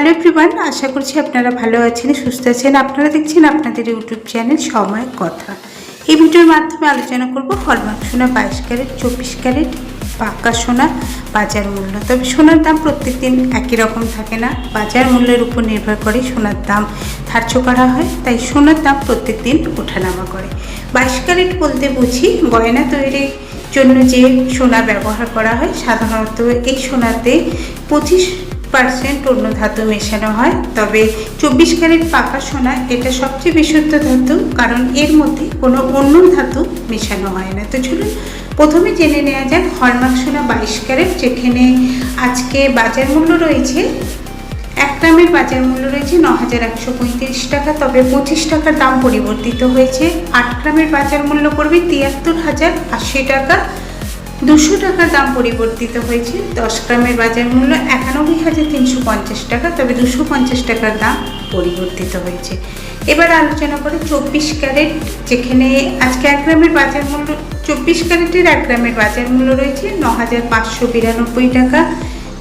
Hello everyone আশা করছি আপনারা ভালো আছেন, সুস্থ আছেন। আপনারা দেখছেন আপনাদের ইউটিউব চ্যানেল সময় কথা। এই ভিডিওর মাধ্যমে আলোচনা করব হলমার্ক সোনা, বাইশ ক্যারেট, চব্বিশ ক্যারেট, পাকা সোনা, বাজার মূল্য। তবে সোনার দাম প্রত্যেক দিন একই রকম থাকে না। বাজার মূল্যের উপর নির্ভর করে সোনার দাম ধার্য করা হয়, তাই সোনার দাম প্রত্যেক দিন ওঠানামা করে। বাইশ ক্যারেট বলতে বুঝি, গয়না তৈরির জন্য যে সোনা ব্যবহার করা হয়, সাধারণত এই সোনাতে পঁচিশ পার্সেন্ট অন্য ধাতু মেশানো হয়। তবে চব্বিশ ক্যারেট পাকা সোনা এটা সবচেয়ে বিশুদ্ধ ধাতু, কারণ এর মধ্যে কোনো অন্য ধাতু মেশানো হয় না। তো চলুন প্রথমে জেনে নেওয়া যাক হলমার্ক সোনা বাইশ ক্যারেট, যেখানে আজকে বাজার মূল্য রয়েছে, এক গ্রামের বাজার মূল্য রয়েছে ন হাজার একশো পঁয়ত্রিশ টাকা, তবে পঁচিশ টাকার দাম পরিবর্তিত হয়েছে। আট গ্রামের বাজার মূল্য পড়বে তিয়াত্তর হাজার আশি টাকা। দুশো টাকার দাম পরিবর্তিত হয়েছে। দশ গ্রামের বাজার মূল্য একানব্বই হাজার তিনশো পঞ্চাশ টাকা, তবে দুশো পঞ্চাশ টাকার দাম পরিবর্তিত হয়েছে। এবার আলোচনা করে চব্বিশ ক্যারেট, যেখানে আজকে এক গ্রামের বাজার মূল্য, চব্বিশ ক্যারেটের এক গ্রামের বাজার মূল্য রয়েছে ন হাজার পাঁচশো বিরানব্বই টাকা।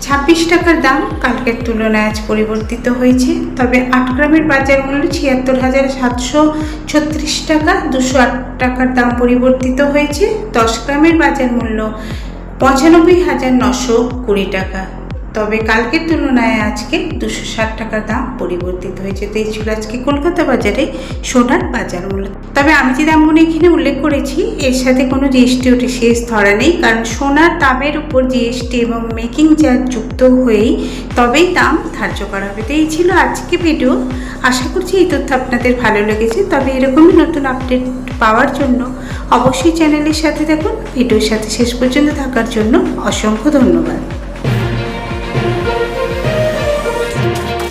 ছাব্বিশ টাকার দাম কালকের তুলনায় আজ পরিবর্তিত হয়েছে। তবে আট গ্রামের বাজার মূল্য ছিয়াত্তর হাজার সাতশো ছত্রিশ টাকা, দুশো আট টাকার দাম পরিবর্তিত হয়েছে। দশ গ্রামের বাজার মূল্য পঁচানব্বই হাজার নশো কুড়ি টাকা। তবে কালকের তুলনায় আজকে দুশো ষাট টাকার দাম পরিবর্তিত হয়েছে তো এই ছিল আজকে কলকাতা বাজারে সোনার বাজার মূল্য। তবে আমি যে দামগুলো এখানে উল্লেখ করেছি, এর সাথে কোনো জিএসটি ওটি শেষ ধরা নেই, কারণ সোনার দামের উপর জিএসটি এবং মেকিং চার্জ যুক্ত হয়েই তবেই দাম ধার্য করা হবে। তো এই ছিল আজকে ভিডিও। আশা করছি এই তথ্য আপনাদের ভালো লেগেছে। তবে এরকমই নতুন আপডেট পাওয়ার জন্য অবশ্যই চ্যানেলের সাথে দেখুন ভিডিওর সাথে শেষ পর্যন্ত থাকার জন্য অসংখ্য ধন্যবাদ।